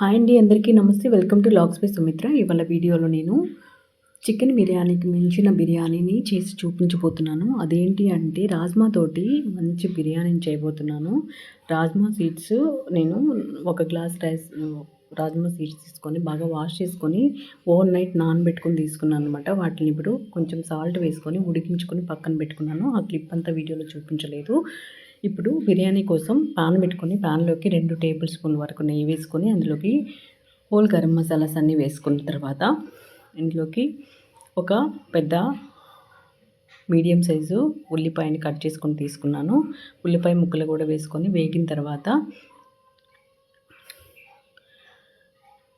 Hi అండి అందరికీ నమస్తే. Welcome to vlogs by Sumitra. ఇవాళ వీడియోలో నేను చికెన్ బిర్యానీకి మించిన బిర్యానీని చేసి చూపించబోతున్నాను. అదేంటి అంటే రాజ్మా తోటి మంచి బిర్యానీని చేయబోతున్నాను. రాజ్మా సీడ్స్ నేను ఒక గ్లాస్ రైస్ రాజ్మా సీడ్స్ తీసుకొని బాగా వాష్ చేసుకొని ఓవర్ నైట్ నానబెట్టుకొని తీసుకున్నాను అనమాట వాటిని ఇప్పుడు కొంచెం సాల్ట్ వేసుకొని ఉడికించుకొని పక్కన పెట్టుకున్నాను. ఆ క్లిప్ అంతా వీడియోలో చూపించలేదు. ఇప్పుడు బిర్యానీ కోసం పాన్ పెట్టుకొని పాన్లోకి రెండు టేబుల్ స్పూన్ వరకు నెయ్యి వేసుకొని అందులోకి హోల్ గరం మసాలాస్ అన్నీ వేసుకున్న తర్వాత ఇందులోకి ఒక పెద్ద మీడియం సైజు ఉల్లిపాయని కట్ చేసుకొని తీసుకున్నాను. ఉల్లిపాయ ముక్కలు కూడా వేసుకొని వేగిన తర్వాత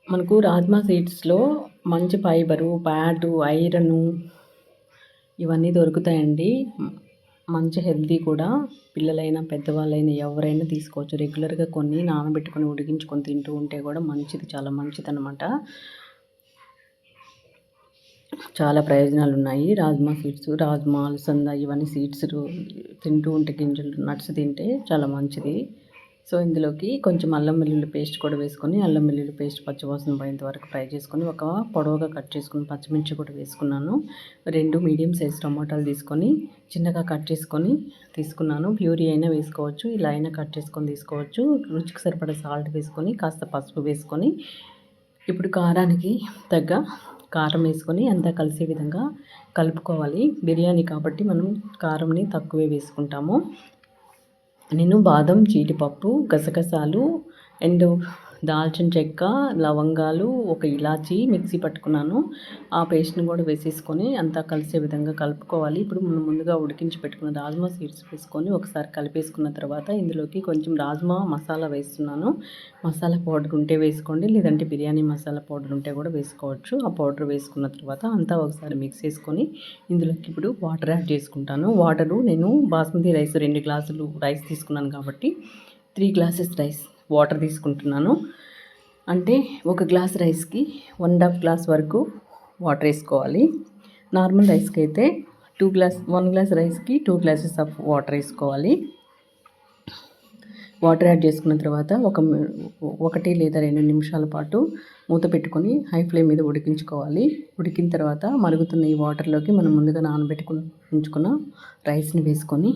మనకు రాజ్మా సీడ్స్లో మంచి ఫైబరు ప్యాటు ఐరను ఇవన్నీ దొరుకుతాయండి. మంచి హెల్తీ కూడా పిల్లలైనా పెద్దవాళ్ళైనా ఎవరైనా తీసుకోవచ్చు. రెగ్యులర్గా కొన్ని నానబెట్టుకొని ఉడికించుకొని తింటూ ఉంటే కూడా మంచిది చాలా మంచిది అనమాట చాలా ప్రయోజనాలు ఉన్నాయి రాజ్మా సీడ్స్ రాజ్మా అలసంద ఇవన్నీ సీడ్స్ తింటూ ఉంటే గింజలు నట్స్ తింటే చాలా మంచిది. సో ఇందులోకి కొంచెం అల్లం వెల్లుల్లి పేస్ట్ కూడా వేసుకొని అల్లం వెల్లుల్లి పేస్ట్ పచ్చివాసన పోయేంత వరకు ఫ్రై చేసుకొని ఒక పొడవుగా కట్ చేసుకుని పచ్చిమిర్చి కూడా వేసుకున్నాను. రెండు మీడియం సైజ్ టమాటాలు తీసుకొని చిన్నగా కట్ చేసుకొని తీసుకున్నాను. ప్యూరీ అయినా వేసుకోవచ్చు ఇలా అయినా కట్ చేసుకొని తీసుకోవచ్చు. రుచికి సరిపడే సాల్ట్ వేసుకొని కాస్త పసుపు వేసుకొని ఇప్పుడు కారానికి తగ్గ కారం వేసుకొని అంతా కలిసే విధంగా కలుపుకోవాలి. బిర్యానీ కాబట్టి మనం కారంని తక్కువే వేసుకుంటాము. నేను బాదం జీడిపప్పు గసగసాలు అండ్ దాల్చిన చెక్క లవంగాలు ఒక ఇలాచి మిక్సీ పట్టుకున్నాను. ఆ పేస్ట్ని కూడా వేసేసుకొని అంతా కలిసే విధంగా కలుపుకోవాలి. ఇప్పుడు మనం ముందుగా ఉడికించి పెట్టుకున్న రాజ్మా సీడ్స్ వేసుకొని ఒకసారి కలిపేసుకున్న తర్వాత ఇందులోకి కొంచెం రాజ్మా మసాలా వేస్తున్నాను. మసాలా పౌడర్ ఉంటే వేసుకోండి లేదంటే బిర్యానీ మసాలా పౌడర్ ఉంటే కూడా వేసుకోవచ్చు. ఆ పౌడర్ వేసుకున్న తర్వాత అంతా ఒకసారి మిక్స్ చేసుకొని ఇందులోకి ఇప్పుడు వాటర్ యాడ్ చేసుకుంటాను. వాటరు నేను బాస్మతి రైస్ రెండు గ్లాసులు రైస్ తీసుకున్నాను కాబట్టి త్రీ గ్లాసెస్ రైస్ వాటర్ తీసుకుంటున్నాను. అంటే ఒక గ్లాస్ రైస్కి వన్ హాఫ్ గ్లాస్ వరకు వాటర్ వేసుకోవాలి. నార్మల్ రైస్కి అయితే టూ గ్లాస్ వన్ గ్లాస్ రైస్కి టూ గ్లాసెస్ ఆఫ్ వాటర్ వేసుకోవాలి. వాటర్ యాడ్ చేసుకున్న తర్వాత ఒక ఒకటి లేదా రెండు నిమిషాల పాటు మూత పెట్టుకొని హై ఫ్లేమ్ మీద ఉడికించుకోవాలి. ఉడికిన తర్వాత మరుగుతున్న ఈ వాటర్లోకి మనం ముందుగా నానబెట్టుకుని ఉంచుకున్న రైస్ని వేసుకొని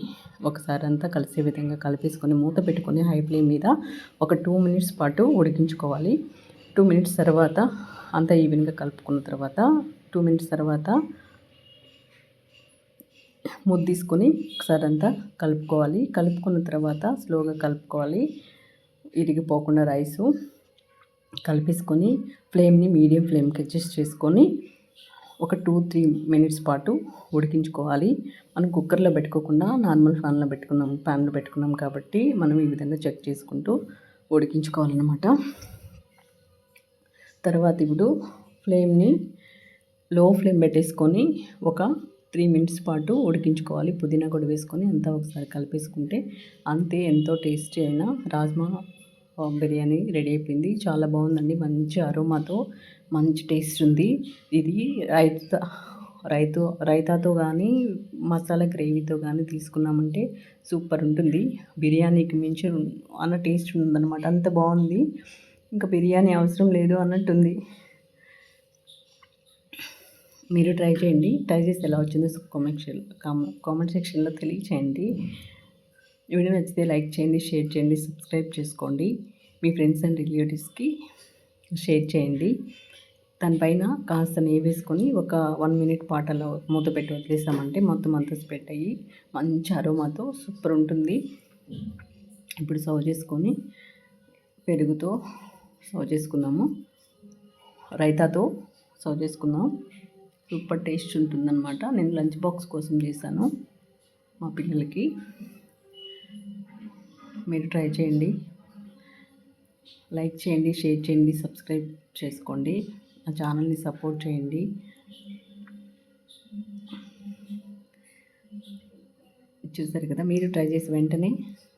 ఒకసారి అంతా కలిసే విధంగా కలిపేసుకొని మూత పెట్టుకొని హై ఫ్లేమ్ మీద ఒక టూ మినిట్స్ పాటు ఉడికించుకోవాలి. టూ మినిట్స్ తర్వాత అంతా ఈవెన్గా కలుపుకున్న తర్వాత టూ మినిట్స్ తర్వాత ముద్ద తీసుకొని ఒకసారి అంతా కలుపుకోవాలి. కలుపుకున్న తర్వాత స్లోగా కలుపుకోవాలి. ఇరిగిపోకుండా రైసు కలిపేసుకొని ఫ్లేమ్ని మీడియం ఫ్లేమ్కి అడ్జస్ట్ చేసుకొని ఒక టూ త్రీ మినిట్స్ పాటు ఉడికించుకోవాలి. మనం కుక్కర్లో పెట్టుకోకుండా నార్మల్ ఫ్యాన్లో పెట్టుకున్నాం ప్యాన్లో పెట్టుకున్నాం కాబట్టి మనం ఈ విధంగా చెక్ చేసుకుంటూ ఉడికించుకోవాలన్నమాట. తర్వాత ఇప్పుడు ఫ్లేమ్ని లో ఫ్లేమ్ పెట్టేసుకొని ఒక త్రీ మినిట్స్ పాటు ఉడికించుకోవాలి. పుదీనా కూడా వేసుకొని అంతా ఒకసారి కలిపేసుకుంటే అంతే ఎంతో టేస్టీ అయిన రాజ్మా బిర్యానీ రెడీ అయిపోయింది. చాలా బాగుందండి. మంచి అరోమాతో మంచి టేస్ట్ ఉంది. ఇది రైతా రైతు రైతాతో కానీ మసాలా గ్రేవీతో కానీ తీసుకున్నామంటే సూపర్ ఉంటుంది. బిర్యానీకి మించి అన్న టేస్ట్ ఉందన్నమాట. అంత బాగుంది. ఇంకా బిర్యానీ అవసరం లేదు అన్నట్టుంది. మీరు ట్రై చేయండి. ట్రై చేసి ఎలా వచ్చిందో కామెంట్ కామెంట్ సెక్షన్లో తెలియచేయండి. వీడియో నచ్చితే లైక్ చేయండి షేర్ చేయండి సబ్స్క్రైబ్ చేసుకోండి. మీ ఫ్రెండ్స్ అండ్ రిలేటివ్స్కి షేర్ చేయండి. దానిపైన కాస్త నెయ్యి వేసుకొని ఒక వన్ మినిట్ పాటలో మూత పెట్టి వదిలేసామంటే మొత్తం అంతా స్ప్రెడ్ అయ్యి మంచి అరోమాతో సూపర్ ఉంటుంది. ఇప్పుడు సర్వ్ చేసుకొని పెరుగుతో సర్వ్ చేసుకుందాము. రైతాతో సర్వ్ చేసుకున్నాం సూపర్ టేస్ట్ ఉంటుందన్నమాట. నేను లంచ్ బాక్స్ కోసం చేశాను మా పిల్లలకి. మీరు ట్రై చేయండి. లైక్ చేయండి షేర్ చేయండి సబ్స్క్రైబ్ చేసుకోండి. నా ఛానల్ని సపోర్ట్ చేయండి. చూసారు కదా మీరు ట్రై చేసి వెంటనే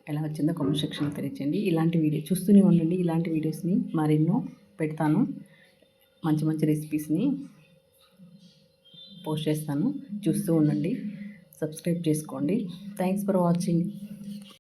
ఎలా వచ్చిందో కామెంట్ సెక్షన్లో తెలియచేయండి. ఇలాంటి వీడియో చూస్తూనే ఉండండి. ఇలాంటి వీడియోస్ని మరెన్నో పెడతాను. మంచి మంచి రెసిపీస్ని పోస్ట్ చేస్తాను. చూస్తూ ఉండండి. సబ్స్క్రైబ్ చేసుకోండి. Thanks for watching